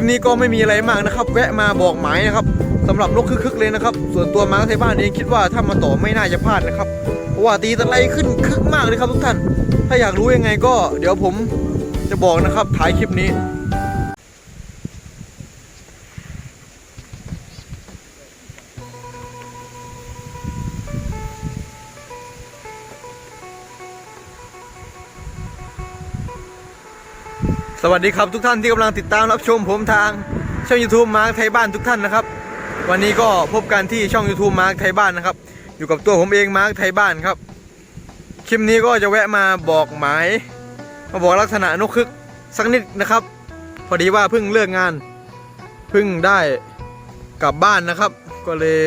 ลิปนี้ก็ไม่มีอะไรมากนะครับ แวะมาบอกหมายนะครับสำหรับนกคึกๆเลยนะครับ ส่วนตัวมาไทยบ้านเองคิดว่าถ้ามาต่อไม่น่าจะพลาดนะครับ เพราะว่าตีตะไลขึ้นคึกมากเลยครับทุกท่าน ถ้าอยากรู้ยังไงก็ เดี๋ยวผมจะบอกนะครับท้ายคลิปนี้ สวัสดีครับทุกท่านที่กำลังติดตามรับชมผมทางช่อง YouTube มาร์คไทยบ้านทุกท่านนะครับ วันนี้ก็พบกันที่ช่อง YouTube มาร์คไทยบ้านนะครับ อยู่กับตัวผมเองมาร์คไทยบ้านครับ คลิปนี้ก็จะแวะมาบอกหมาย มาบอกลักษณะนกคึกสักนิดนะครับ พอดีว่าเพิ่งเลิกงาน เพิ่งได้กลับบ้านนะครับ ก็เลย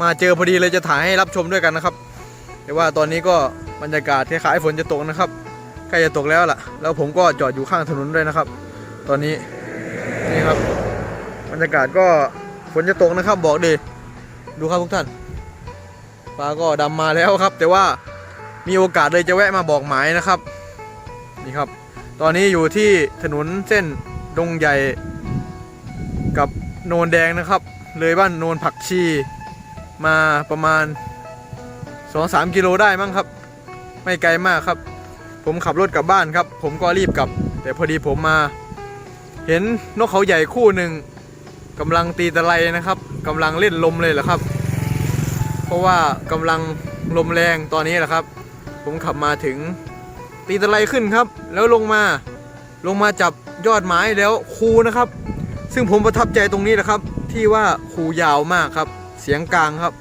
มาเจอพอดีเลยจะถ่ายให้รับชมด้วยกันนะครับ แต่ว่าตอนนี้ก็บรรยากาศคล้ายๆฝนจะตกนะครับ ใกล้จะตกแล้วล่ะ แล้วผมก็จอดอยู่ข้างถนนด้วยนะครับ ตอนนี้นี่ครับบรรยากาศก็ฝนจะตกนะครับบอกดีดูครับทุกท่านฟ้าก็ดำมาแล้วครับ แต่ว่ามีโอกาสเลยจะแวะมาบอกหมายนะครับนี่ครับ ตอนนี้อยู่ที่ถนนเส้นดงใหญ่กับโนนแดงนะครับ เลยบ้านโนนผักชีมาประมาณ 2-3 กิโลได้มั้งครับ ไม่ไกลมากครับ ผมขับรถกลับบ้านครับ ผมก็รีบกลับ แต่พอดีผมมา เห็นนกเขาใหญ่คู่หนึ่งกำลังตีตะไลนะครับกำลังเล่นลมเลยเหรอครับ เพราะว่ากำลังลมแรงตอนนี้แหละครับ ผมขับมาถึงตีตะไลขึ้นครับ แล้วลงมาลงมาจับยอดไม้แล้วคูนะครับ ซึ่งผมประทับใจตรงนี้แหละครับ ที่ว่าคูยาวมากครับ เสียงกลางครับ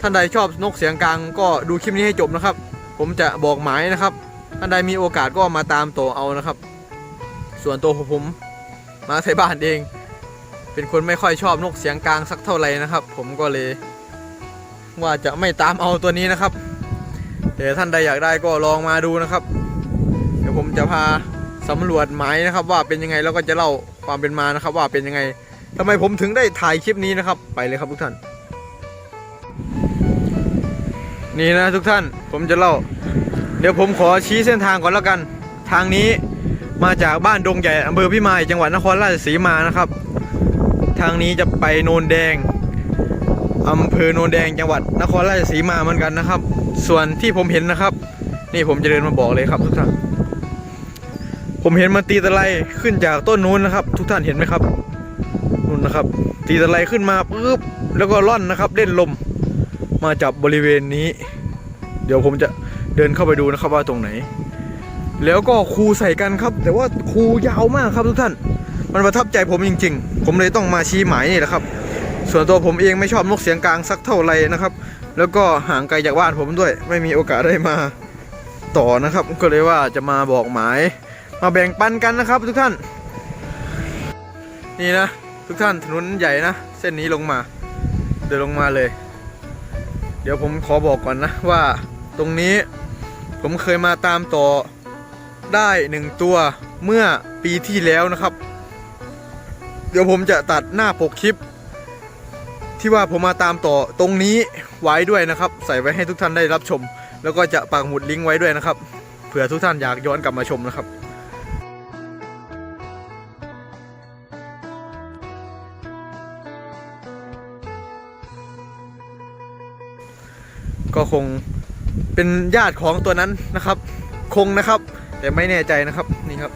ท่านใดชอบนกเสียงกลางก็ดูคลิปนี้ให้จบนะครับ ผมจะบอกหมายนะครับท่านใดมีโอกาสก็มาตามตัวเอานะครับ ส่วนตัวผมมาไทยบ้านเอง เป็นคนไม่ค่อยชอบนกเสียงกลางสักเท่าไหร่นะครับ ผมก็เลย ว่าจะไม่ตามเอาตัวนี้นะครับแต่ท่านใดอยากได้ก็ลองมาดูนะครับ เดี๋ยวผมจะพาสำรวจหมายนะครับ ว่าเป็นยังไงแล้วก็จะเล่าความเป็นมานะครับ ว่าเป็นยังไงทำไมผมถึงได้ถ่ายคลิปนี้นะครับ ไปเลยครับทุกท่าน นี่นะทุกท่านผมจะเล่า เดี๋ยวผมขอชี้เส้นทางก่อนแล้วกัน ทางนี้มาจากบ้านดงใหญ่อำเภอพิมายจังหวัดนครราชสีมานะครับ ทางนี้จะไปโนนแดงอำเภอโนนแดงจังหวัดนครราชสีมาเหมือนกันนะครับ ส่วนที่ผมเห็นนะครับ นี่ผมจะเดินมาบอกเลยครับทุกท่าน ผมเห็นมันตีตะไลขึ้นจากต้นนู้นนะครับ ทุกท่านเห็นไหมครับนู่นนะครับ ตีตะไลขึ้นมาปุ๊บแล้วก็ล่อนนะครับ เล่นลม มาจับบริเวณนี้ เดี๋ยวผมจะเดินเข้าไปดูนะครับว่าตรงไหน แล้วก็คูใส่กันครับ แต่ว่าคูยาวมากครับทุกท่าน มันประทับใจผมจริง ๆ ผมเลยต้องมาชี้หมายนี่แหละครับ ส่วนตัวผมเองไม่ชอบนกเสียงกลางสักเท่าไหร่นะครับ แล้วก็ห่างไกลจากบ้านผมด้วย ไม่มีโอกาสได้มาต่อนะครับ ก็เลยว่าจะมาบอกหมาย มาแบ่งปันกันนะครับ ทุกท่าน นี่นะ ทุกท่านถนนใหญ่นะ เส้นนี้ลงมา เดินลงมาเลย เดี๋ยวผมขอบอกก่อนนะว่าตรงนี้ผมเคยมาตามต่อได้หนึ่งตัวเมื่อปีที่แล้วนะครับ เดี๋ยวผมจะตัดหน้าปกคลิป ที่ว่าผมมาตามต่อตรงนี้ไว้ด้วยนะครับ ใส่ไว้ให้ทุกท่านได้รับชม แล้วก็จะปักหมุดลิงก์ไว้ด้วยนะครับเผื่อทุกท่านอยากย้อนกลับมาชมนะครับ ก็คงเป็นญาติของตัวนั้นนะครับ คงนะครับ แต่ไม่แน่ใจนะครับนี่ครับ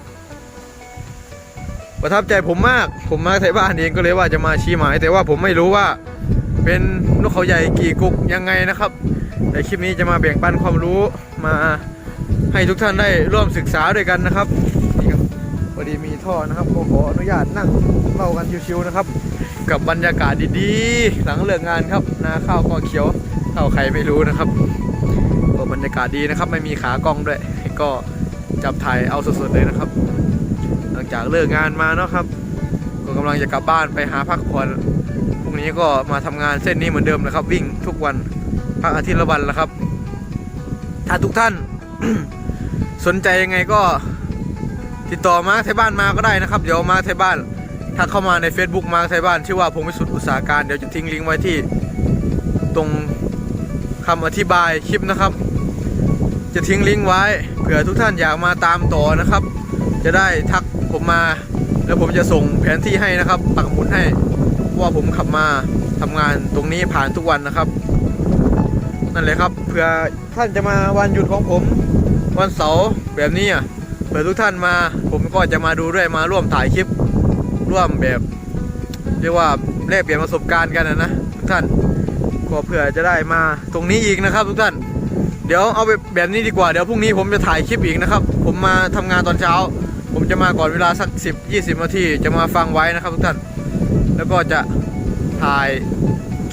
ประทับใจผมมากผมมาไทยบ้านเองก็เลยว่าจะมาชี้หมาย แต่ว่าผมไม่รู้ว่าเป็นนกเขาใหญ่กี่กุกยังไงนะครับ แต่คลิปนี้จะมาแบ่งปันความรู้มาให้ทุกท่านได้ร่วมศึกษาด้วยกันนะครับนี่ครับพอดีมีท่อนะครับก็ขออนุญาตนั่งเล่ากันชิวๆนะครับ กับบรรยากาศดีๆ หลังเลิกงานครับนาข้าวก็เขียว เท่าใครไม่รู้นะครับก็บรรยากาศดีนะครับ ไม่มีขากล้องด้วย ก็จับถ่ายเอาสดๆเลยนะครับ หลังจากเลิกงานมาเนาะครับ ก็กำลังจะกลับบ้านไปหาพักผ่อนพรุ่งนี้ก็มาทำงานเส้นนี้เหมือนเดิมนะครับ วิ่งทุกวันพักอาทิตย์ละวันล้วครับ ถ้าทุกท่าน สนใจยังไงก็ติดต่อมาไทยบ้านมาก็ได้นะครับ เดี๋ยวมาไทยบ้านถ้าเข้ามาใน Facebook มาไทยบ้านชื่อว่าพงวิสุทธิ์อุตสาหการเดี๋ยวจะทิ้งลิงก์ไว้ที่ตรง คำอธิบายคลิปนะครับ จะทิ้งลิงก์ไว้เผื่อทุกท่านอยากมาตามต่อนะครับ จะได้ทักผมมา แล้วผมจะส่งแผนที่ให้นะครับปักหมุดให้ว่าผมขับมาทำงานตรงนี้ผ่านทุกวันนะครับ นั่นเลยครับเผื่อท่านจะมาวันหยุดของผม วันเสาร์แบบนี้อะเผื่อทุกท่านมา ผมก็จะมาดูด้วยมาร่วมถ่ายคลิปร่วมแบบ เรียกว่าแลกเปลี่ยนประสบการณ์กันนะนะทุกท่าน ก็เผื่อจะได้มาตรงนี้อีกนะครับ ทุกท่าน เดี๋ยวเอาไปแบบนี้ดีกว่า เดี๋ยวพรุ่งนี้ผมจะถ่ายคลิปอีกนะครับ ผมมาทำงานตอนเช้า ผมจะมาก่อนเวลาสัก 10 20นาทีจะมาฟังไว้นะครับทุกท่าน แล้วก็จะถ่าย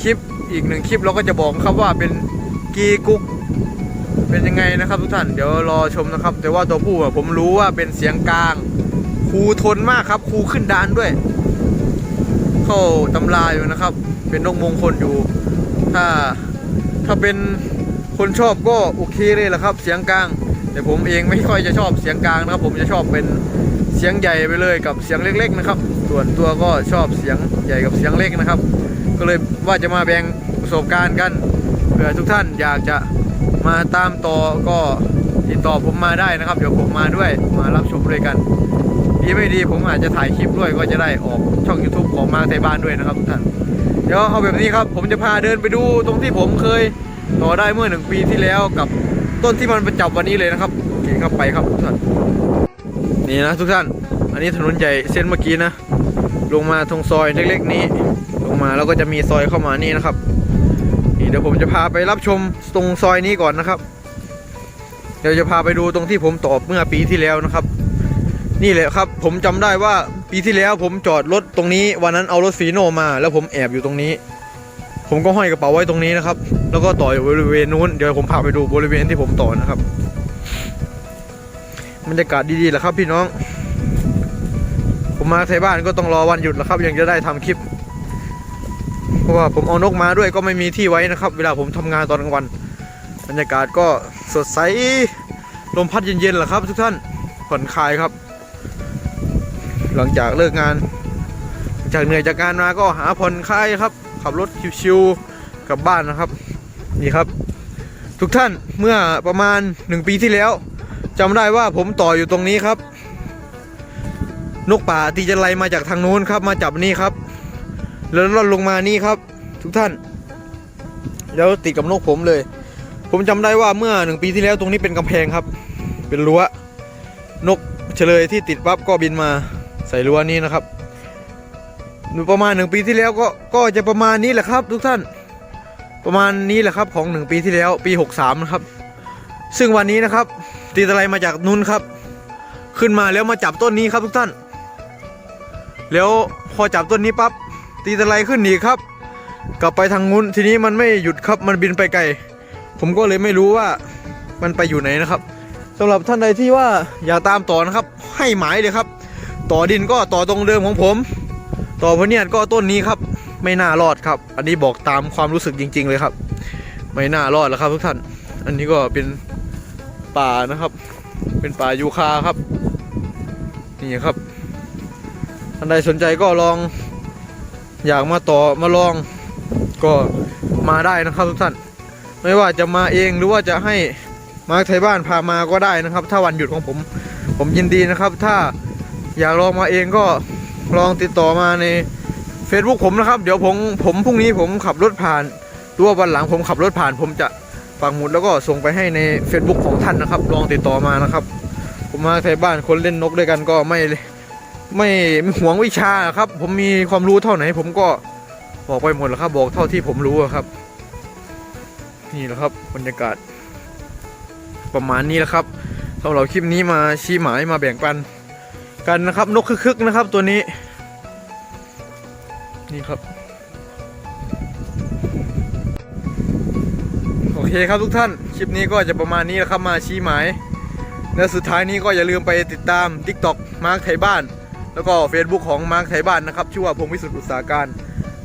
คลิปอีกหนึ่งคลิปเราก็จะบอกครับว่าเป็นกีกุ๊กเป็นยังไงนะครับทุกท่านเดี๋ยวรอชมนะครับ แต่ว่าตัวผู้ผมรู้ว่าเป็นเสียงกลางครูทนมากครับครูขึ้นดานด้วย เข้าตำราอยู่นะครับ เป็นนกมงคลอยู่ ถ้าถ้าเป็นคนชอบก็โอเคเลยแหละครับ เสียงกลาง แต่ผมเองไม่ค่อยจะชอบเสียงกลางนะครับ ผมจะชอบเป็นเสียงใหญ่ไปเลยกับเสียงเล็ก ๆ นะครับ ส่วนตัวก็ชอบเสียงใหญ่กับเสียงเล็กนะครับ ก็เลยว่าจะมาแบ่งประสบการณ์กันเผื่อทุกท่านอยากจะมาตามต่อก็ติดต่อผมมาได้นะครับ เดี๋ยวผมมาด้วยมารับชมด้วยกันดีไม่ดีผมอาจจะถ่ายคลิปด้วยก็จะได้ออกช่อง YouTube ของมาไทยบ้านด้วยนะครับทุกท่าน เดี๋ยวเอาแบบนี้ครับ ผมจะพาเดินไปดูตรงที่ผมเคยต่อได้เมื่อหนึ่งปีที่แล้วกับต้นที่มันประจับวันนี้เลยนะครับโอเคครับไปครับทุกท่านนี่นะทุกท่าน อันนี้ถนนใหญ่เส้นเมื่อกี้นะ ลงมาตรงซอยเล็กๆนี้ ลงมาแล้วก็จะมีซอยเข้ามานี่นะครับนี่เดี๋ยวผมจะพาไปรับชมตรงซอยนี้ก่อนนะครับ เดี๋ยวจะพาไปดูตรงที่ผมตอบเมื่อปีที่แล้วนะครับ นี่แหละครับ ผมจำได้ว่า ปีที่แล้วผมจอดรถตรงนี้ วันนั้นเอารถฟีโนมา แล้วผมแอบอยู่ตรงนี้ ผมก็ห้อยกระเป๋าไว้ตรงนี้นะครับ แล้วก็ต่ออยู่บริเวณนู้นเดี๋ยวผมพาไปดูบริเวณที่ผมต่อนะครับบรรยากาศดีๆแหละครับพี่น้อง ผมมาไทยบ้านก็ต้องรอวันหยุดแหละครับ ยังจะได้ทำคลิป เพราะว่าผมเอานกมาด้วยก็ไม่มีที่ไว้นะครับ เวลาผมทำงานตอนกลางวัน บรรยากาศก็สดใสลมพัดเย็นๆแหละครับ ทุกท่านผ่อนคลายครับ หลังจากเลิกงาน จากเหนื่อยจากงานมาก็หาผ่อนคลายครับ ขับรถชิวๆกลับบ้านนะครับ นี่ครับ ทุกท่านเมื่อประมาณหนึ่งปีที่แล้วจำได้ว่าผมต่ออยู่ตรงนี้ครับ นกป่าตีจะไลมาจากทางนู้นครับ มาจับนี่ครับ แล้วล่อนลงมานี่ครับ ทุกท่าน แล้วติดกับนกผมเลย ผมจำได้ว่าเมื่อหนึ่งปีที่แล้วตรงนี้เป็นกำแพงครับ เป็นรั้วนกเฉลยที่ติดปั๊บก็บินมา ใส่รั้วนี้นะครับประมาณหนึ่งปีที่แล้วก็ก็จะประมาณนี้แหละครับ ทุกท่าน ประมาณนี้แหละครับของหนึ่งปีที่แล้วปี 63 นะครับ ซึ่งวันนี้นะครับ ตีตะไลมาจากนุ้นครับ ขึ้นมาแล้วมาจับต้นนี้ครับทุกท่าน แล้วพอจับต้นนี้ปั๊บตีตะไลขึ้นอีกครับ กลับไปทางนู้นทีนี้มันไม่หยุดครับมันบินไปไกล ผมก็เลยไม่รู้ว่ามันไปอยู่ไหนนะครับสำหรับท่านใดที่ว่าอยากตามต่อนะครับ ให้หมายเลยครับ ต่อดินก็ต่อตรงเดิมของผม ต่อพเนียดก็ต้นนี้ครับ ไม่น่ารอดครับ อันนี้บอกตามความรู้สึกจริง ๆ เลยครับ ไม่น่ารอดแล้วครับทุกท่าน อันนี้ก็เป็นป่านะครับ เป็นป่ายูคาครับนี่ครับท่านใดสนใจก็ลองอยากมาต่อมาลองก็มาได้นะครับทุกท่าน ไม่ว่าจะมาเองหรือว่าจะให้มาไทยบ้านพามาก็ได้นะครับ ถ้าวันหยุดของผม ผมยินดีนะครับ ถ้า อยากลองมาเองก็ลองติดต่อมาใน Facebook ผมนะครับ เดี๋ยวผมผมพรุ่งนี้ผมขับรถผ่านหรือว่าวันหลังผมขับรถผ่าน ผมจะปักหมุดแล้วก็ส่งไปให้ใน Facebook ของท่านนะครับ ลองติดต่อมานะครับ ผมมาไทยบ้านคนเล่นนกด้วยกันก็ไม่ไม่ไม่หวงวิชาครับ ผมมีความรู้เท่าไหน ผมก็บอกไปหมดแล้วครับ บอกเท่าที่ผมรู้ครับ นี่แหละครับบรรยากาศ ประมาณนี้แหละครับสำหรับคลิปนี้มาชี้หมายมาแบ่งปัน กันนะครับนกคึกๆนะครับตัวนี้ นี่ครับ โอเคครับทุกท่าน คลิปนี้ก็จะประมาณนี้แหละครับมาชี้หมาย และสุดท้ายนี้ก็อย่าลืมไปติดตาม TikTok มาร์คไทยบ้าน แล้วก็ Facebook ของมาร์คไทยบ้านนะครับชื่อว่าพงวิสุทธิ์อุตสาหการ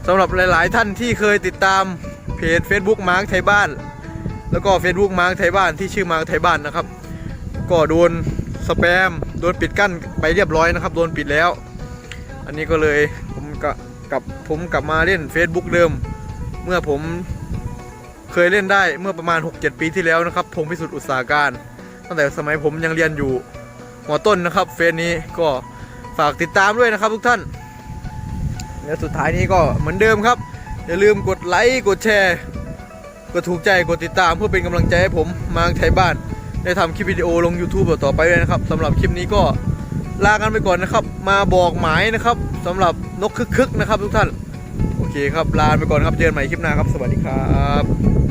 สำหรับหลาย ๆ ท่านที่เคยติดตามเพจ Facebook มาร์คไทยบ้าน แล้วก็ Facebook มาร์คไทยบ้านที่ชื่อมาร์คไทยบ้านนะครับ ก็โดนสแปม โดนปิดกั้นไปเรียบร้อยนะครับ โดนปิดแล้ว อันนี้ก็เลยผมก,กับผมกลับมาเล่น Facebook เดิม เมื่อผมเคยเล่นได้เมื่อประมาณ 6-7 ปีที่แล้วนะครับพงพิสุทธิ์อุตสาหการ ตั้งแต่สมัยผมยังเรียนอยู่หัวต้นนะครับ เฟซนี้ก็ฝากติดตามด้วยนะครับทุกท่าน และสุดท้ายนี้ก็เหมือนเดิมครับ อย่าลืมกดไลค์กดแชร์ กดถูกใจกดติดตามเพื่อเป็นกำลังใจให้ผมมาไทยบ้าน ได้ทำคลิปวิดีโอลง YouTube ต่อไปด้วยนะครับสำหรับคลิปนี้ก็ลากันไปก่อนนะครับ มาบอกหมายนะครับสำหรับนกคึกๆนะครับ ทุกท่าน โอเคครับลาไปก่อนครับเจอกันใหม่คลิปหน้าครับ สวัสดีครับ